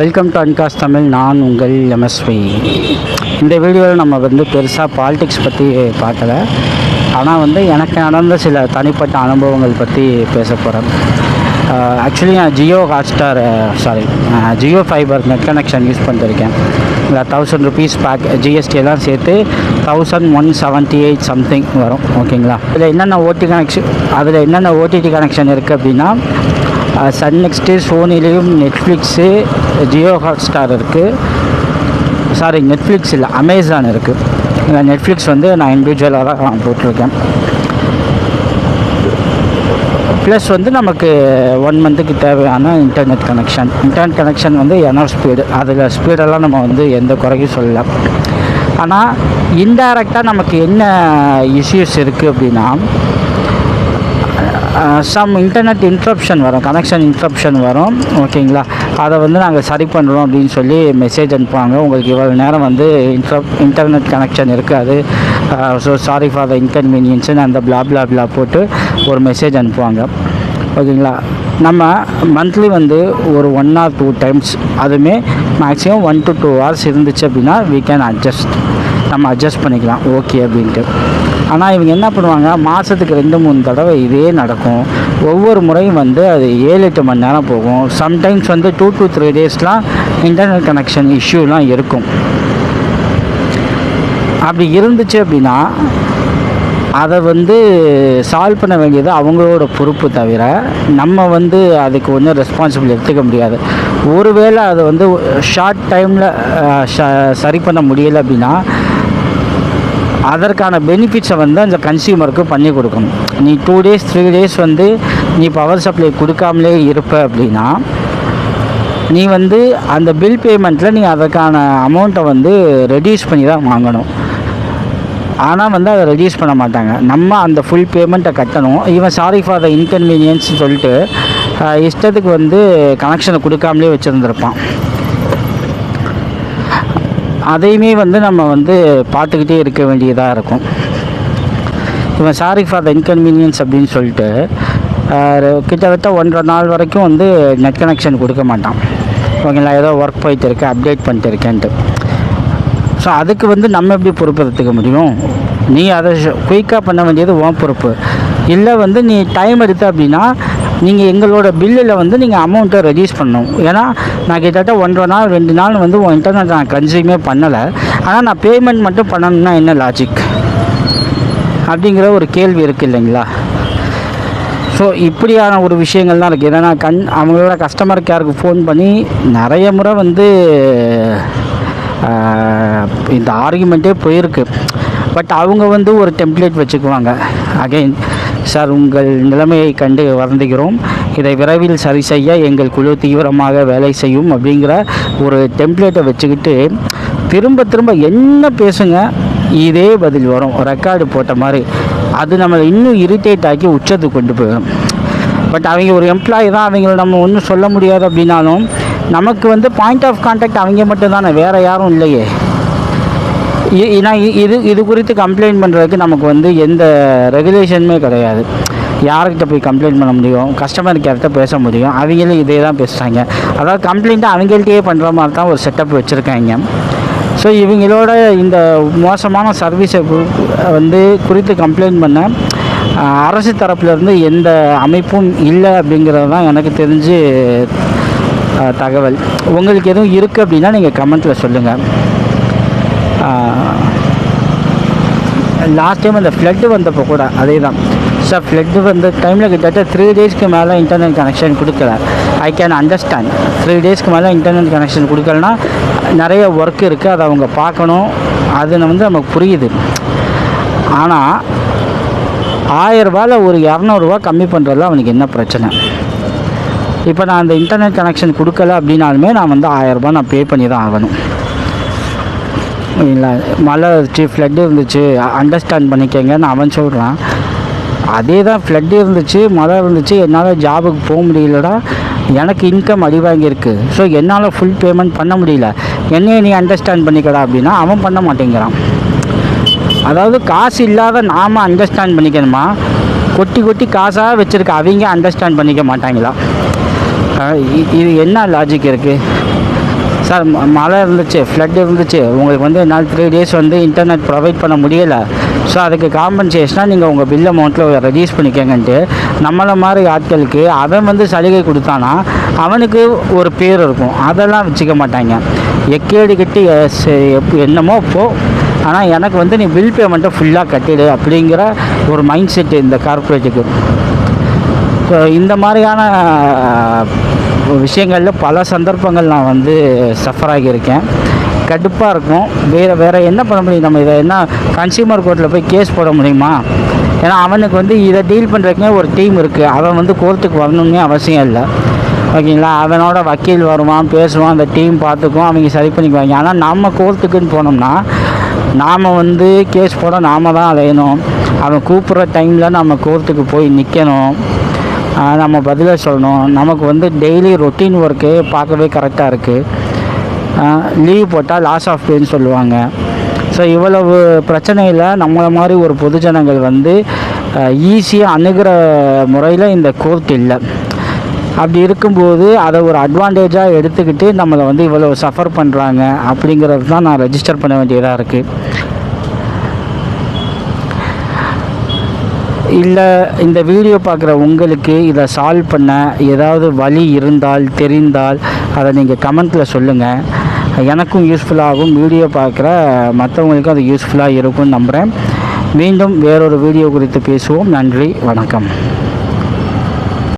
Welcome to அன்காஸ் Tamil நான் உங்கள் MSV இந்த வீடியோவில் நம்ம வந்து பெருசாக பாலிடிக்ஸ் பற்றி பார்க்கல. ஆனால் வந்து எனக்கு நடந்த சில தனிப்பட்ட அனுபவங்கள் பற்றி பேச போகிறேன் ஆக்சுவலி நான் Jio Hotstar sorry Jio fiber net connection use பண்ணிருக்கேன். இல்லை தௌசண்ட் ருபீஸ் பேக் ஜிஎஸ்டி எல்லாம் சேர்த்து thousand one seventy eight something வரும் ஓகேங்களா இதில் என்னென்ன ஓடி கனெக்ஷன் அதில் என்னென்ன ஓடிடி கனெக்ஷன் இருக்குது அப்படின்னா சன் நெக்ஸ்ட்டு சோனிலையும் நெட்ஃப்ளிக்ஸு ஜியோ ஹாட்ஸ்டார் இருக்குது சாரி நெட்ஃப்ளிக்ஸ் இல்லை அமேசான் இருக்குது நெட்ஃப்ளிக்ஸ் வந்து நான் இண்டிவிஜுவலாக தான் போட்டிருக்கேன். ப்ளஸ் வந்து நமக்கு ஒன் மந்த்துக்கு தேவையான இன்டர்நெட் கனெக்ஷன் இன்டர்நெட் கனெக்ஷன் வந்து எனர் ஸ்பீடு அதில் ஸ்பீடெல்லாம் நம்ம வந்து எந்த குறையும் சொல்லல. ஆனால் இன்டைரக்டாக நமக்கு என்ன இஷ்யூஸ் இருக்குது அப்படின்னா சம் இன்டர்நெட் இன்ட்ரப்ஷன் வரும் கனெக்ஷன் இன்ட்ரப்ஷன் வரும். ஓகேங்களா அதை வந்து நாங்கள் சரி பண்ணுறோம் அப்படின்னு சொல்லி மெசேஜ் அனுப்புவாங்க. உங்களுக்கு இவ்வளோ நேரம் வந்து இன்ட்ரப் இன்டர்நெட் கனெக்ஷன் இருக்காது. ஸோ சாரி ஃபார் த இன்கன்வீனியன்ஸ்னு அந்த பிளா பிளா பிளா போட்டு ஒரு மெசேஜ் அனுப்புவாங்க. ஓகேங்களா நம்ம மந்த்லி வந்து ஒரு ஒன் ஆர் டூ டைம்ஸ் அதுவுமே maximum one to two hours இருந்துச்சு அப்படின்னா வீ கேன் அட்ஜஸ்ட் நம்ம அட்ஜஸ்ட் பண்ணிக்கலாம். ஓகே அப்படின்ட்டு. ஆனால் இவங்க என்ன பண்ணுவாங்க? மாதத்துக்கு ரெண்டு மூணு தடவை இதே நடக்கும். ஒவ்வொரு முறையும் வந்து அது ஏழு எட்டு மணி நேரம் போகும். சம்டைம்ஸ் வந்து டூ டு த்ரீ டேஸ்லாம் இன்டர்நெட் கனெக்ஷன் இஷ்யூலாம் இருக்கும். அப்படி இருந்துச்சு அப்படின்னா அதை வந்து சால்வ் பண்ண வேண்டியது அவங்களோட பொறுப்பு தவிர நம்ம வந்து அதுக்கு ஒன்றும் ரெஸ்பான்சிபிள் எடுத்துக்க முடியாது. ஒருவேளை அதை வந்து ஷார்ட் டைமில் சரி பண்ண முடியலை அப்படின்னா அதற்கான பெனிஃபிட்ஸை வந்து அந்த கன்சியூமருக்கு பண்ணி கொடுக்கணும். நீ டூ டேஸ் த்ரீ டேஸ் வந்து நீ பவர் சப்ளை கொடுக்காமலே இருப்ப அப்படின்னா நீ வந்து அந்த பில் பேமெண்ட்டில் நீ அதற்கான அமௌண்ட்டை வந்து ரெடியூஸ் பண்ணி தான் வாங்கணும். ஆனால் வந்து அதை ரெடியூஸ் பண்ண மாட்டாங்க. நம்ம அந்த ஃபுல் பேமெண்ட்டை கட்டணும். இவன் சாரி ஃபார் த இன்கன்வீனியன்ஸ் சொல்லிட்டு இஷ்டத்துக்கு வந்து கனெக்ஷனை கொடுக்காமலே வச்சுருந்துருப்பான். அதையுமே வந்து நம்ம வந்து பார்த்துக்கிட்டே இருக்க வேண்டியதாக இருக்கும். இவன் சாரி ஃபார் த இன்கன்வீனியன்ஸ் அப்படின்னு சொல்லிட்டு கிட்டத்தட்ட ஒன்றரை நாள் வரைக்கும் வந்து நெட் கனெக்ஷன் கொடுக்க மாட்டான். ஓகேங்களா? ஏதோ ஒர்க் போயிட்டு இருக்கேன் அப்டேட் பண்ணிட்டு இருக்கேன்ட்டு. ஸோ அதுக்கு வந்து நம்ம எப்படி பொறுப்பு எடுத்துக்க முடியும்? நீ அதை குயிக்காக பண்ண வேண்டியது உன் பொறுப்பு. இல்லை வந்து நீ டைம் எடுத்த அப்படின்னா நீங்கள் எங்களோட பில்லில் வந்து நீங்கள் அமௌண்ட்டை ரெடியூஸ் பண்ணணும். ஏன்னா நான் கிட்டத்தட்ட ஒன்றரை நாள் ரெண்டு நாள் வந்து உன் இன்டர்நெட் நான் கன்சியூமே பண்ணலை. ஆனால் நான் பேமெண்ட் மட்டும் பண்ணணும்னா என்ன லாஜிக் அப்படிங்கிற ஒரு கேள்வி இருக்குது இல்லைங்களா? ஸோ இப்படியான ஒரு விஷயங்கள் தான் இருக்குது ஏன்னா கண் அவங்களோட கஸ்டமர் கேருக்கு ஃபோன் பண்ணி நிறைய முறை வந்து இந்த ஆர்குமெண்ட்டே போயிருக்கு. பட் அவங்க வந்து ஒரு டெம்ப்ளேட் வச்சுக்குவாங்க. அகைன் சார் உங்கள் நிலைமையை கண்டு வருந்துகிறோம். இதை விரைவில் சரி செய்ய எங்கள் குழு தீவிரமாக வேலை செய்யும் அப்படிங்கிற ஒரு டெம்ப்ளேட்டை வச்சுக்கிட்டு திரும்ப திரும்ப என்ன பேசுங்க இதே பதில் வரும். ரெக்கார்டு போட்ட மாதிரி. அது நம்மளை இன்னும் இரிட்டேட் ஆக்கி உச்சத்துக்கு கொண்டு போயிடும். பட் அவங்க ஒரு எம்ப்ளாயி தான். அவங்கள நம்ம ஒன்றும் சொல்ல முடியாது அப்படின்னாலும் நமக்கு வந்து பாயிண்ட் ஆஃப் கான்டாக்ட் அவங்க மட்டும்தானே வேறு யாரும் இல்லையே. நான் ஏன்னா இது இது குறித்து கம்ப்ளைண்ட் பண்ணுறதுக்கு நமக்கு வந்து எந்த ரெகுலேஷனுமே கிடையாது. யார்கிட்ட போய் கம்ப்ளைண்ட் பண்ண முடியும்? கஸ்டமர் கேர்கிட்ட பேச முடியும். அவங்களும் இதே தான் பேசுகிறாங்க அதாவது கம்ப்ளைண்ட்டை அவங்கள்ட்டயே பண்ணுற மாதிரி தான் ஒரு செட்டப் வச்சுருக்காங்க. ஸோ இவங்களோட இந்த மோசமான சர்வீஸை வந்து குறித்து கம்ப்ளைண்ட் பண்ண அரசு தரப்புலேருந்து எந்த அமைப்பும் இல்லை அப்படிங்கிறது தான் எனக்கு தெரிஞ்சு தகவல். உங்களுக்கு எதுவும் இருக்குது அப்படின்னா நீங்கள் கமெண்ட்டில் சொல்லுங்கள் லாஸ்ட் டைம் அந்த ஃப்ளட்டு வந்தப்போ கூட அதே தான் சார் ஃப்ளட்டு வந்த டைமில் கிட்டத்தட்ட த்ரீ டேஸ்க்கு மேலே இன்டர்நெட் கனெக்ஷன் கொடுக்கல. ஐ கேன் அண்டர்ஸ்டாண்ட் த்ரீ டேஸ்க்கு மேலே இன்டர்நெட் கனெக்ஷன் கொடுக்கலனா நிறைய ஒர்க் இருக்குது அதை அவங்க பார்க்கணும். அது வந்து நமக்கு புரியுது. ஆனால் ஆயரூபாவில் ஒரு இரநூறுவா கம்மி பண்ணுறதுல அவனுக்கு என்ன பிரச்சனை? இப்போ நான் அந்த இன்டர்நெட் கனெக்ஷன் கொடுக்கல அப்படின்னாலுமே நான் வந்து ஆயரரூபா நான் பே பண்ணி தான் ஆகணும். இல்லை மழை இருந்துச்சு ஃப்ளட்டு இருந்துச்சு அண்டர்ஸ்டாண்ட் பண்ணிக்கங்கன்னு அவன் சொல்கிறான் அதே தான் ஃப்ளட்டு இருந்துச்சு மழை இருந்துச்சு என்னால் ஜாபுக்கு போக முடியலடா எனக்கு இன்கம் அடி வாங்கியிருக்கு ஸோ என்னால் ஃபுல் பேமெண்ட் பண்ண முடியல. என்னைய நீ அண்டர்ஸ்டாண்ட் பண்ணிக்கடா அப்படின்னா அவன் பண்ண மாட்டேங்கிறான். அதாவது காசு இல்லாத நாம் அண்டர்ஸ்டாண்ட் பண்ணிக்கணுமா? கொட்டி கொட்டி காசாக வச்சுருக்க அவங்க அண்டர்ஸ்டாண்ட் பண்ணிக்க மாட்டாங்களா? இது என்ன லாஜிக் இருக்குது சார் ம- மழை இருந்துச்சு ஃப்ளட் இருந்துச்சு. உங்களுக்கு வந்து என்னால் த்ரீ டேஸ் வந்து இன்டர்நெட் ப்ரொவைட் பண்ண முடியலை. ஸோ அதுக்கு காம்பன்சேஷனாக நீங்கள் உங்கள் பில் அமௌண்ட்டில் ரெடியூஸ் பண்ணிக்கங்கன்ட்டு நம்மளை மாதிரி ஆட்களுக்கு அவன் வந்து சலுகை கொடுத்தானா அவனுக்கு ஒரு பேர் இருக்கும். அதெல்லாம் வச்சுக்க மாட்டாங்க. எக்கேடு கட்டி எப் என்னமோ போ. ஆனால் எனக்கு வந்து நீ பில் பேமெண்ட்டை ஃபுல்லாக கட்டிடு அப்படிங்கிற ஒரு மைண்ட் செட்டு இந்த கார்ப்பரேட்டுக்கு ஸோ இந்த மாதிரியான விஷயங்களில் பல சந்தர்ப்பங்கள் நான் வந்து சஃபர் ஆகியிருக்கேன். கடுப்பாக இருக்கும். வேறு வேறு என்ன பண்ண முடியும்? நம்ம இதை என்ன கன்சியூமர் கோர்ட்டில் போய் கேஸ் போட முடியுமா? ஏன்னா அவனுக்கு வந்து இதை டீல் பண்ணுறதுக்குமே ஒரு டீம் இருக்குது அவன் வந்து கோர்ட்டுக்கு வரணும்னே அவசியம் இல்லை. ஓகேங்களா? அவனோட வக்கீல் வருவான் பேசுவான் அந்த டீம் பார்த்துக்கும் அவங்க சரி பண்ணிக்குவாங்க. ஆனால் நம்ம கோர்ட்டுக்குன்னு போனோம்னா நாம் வந்து கேஸ் போட நாம தான் அலையணும். அவன் கூப்பிட்ற டைமில் நம்ம கோர்ட்டுக்கு போய் நிற்கணும் நம்ம பதிலாக சொல்லணும். நமக்கு வந்து டெய்லி ரொட்டீன் ஒர்க்கு பார்க்கவே கரெக்டாக இருக்குது லீவ் போட்டால் லாஸ் ஆஃப் பேன்னு சொல்லுவாங்க. ஸோ இவ்வளவு பிரச்சனையில் நம்மளை மாதிரி ஒரு பொதுஜனங்கள் வந்து ஈஸியாக அணுகிற முறையில் இந்த கோர்ட் இல்லை. அப்படி இருக்கும்போது அதை ஒரு அட்வான்டேஜாக எடுத்துக்கிட்டு நம்மளை வந்து இவ்வளோ சஃபர் பண்ணுறாங்க அப்படிங்கிறது தான் நான் ரெஜிஸ்டர் பண்ண வேண்டியதாக இருக்குது இல்லை இந்த வீடியோ பார்க்குற உங்களுக்கு இதை சால்வ் பண்ண ஏதாவது வழி இருந்தால் தெரிந்தால் அதை நீங்கள் கமெண்ட்டில் சொல்லுங்கள் எனக்கும் யூஸ்ஃபுல்லாகும் வீடியோ பார்க்குற மற்றவங்களுக்கும் அது யூஸ்ஃபுல்லாக இருக்கும்னு நம்புகிறேன் மீண்டும் வேறொரு வீடியோ குறித்து பேசுவோம். நன்றி வணக்கம்.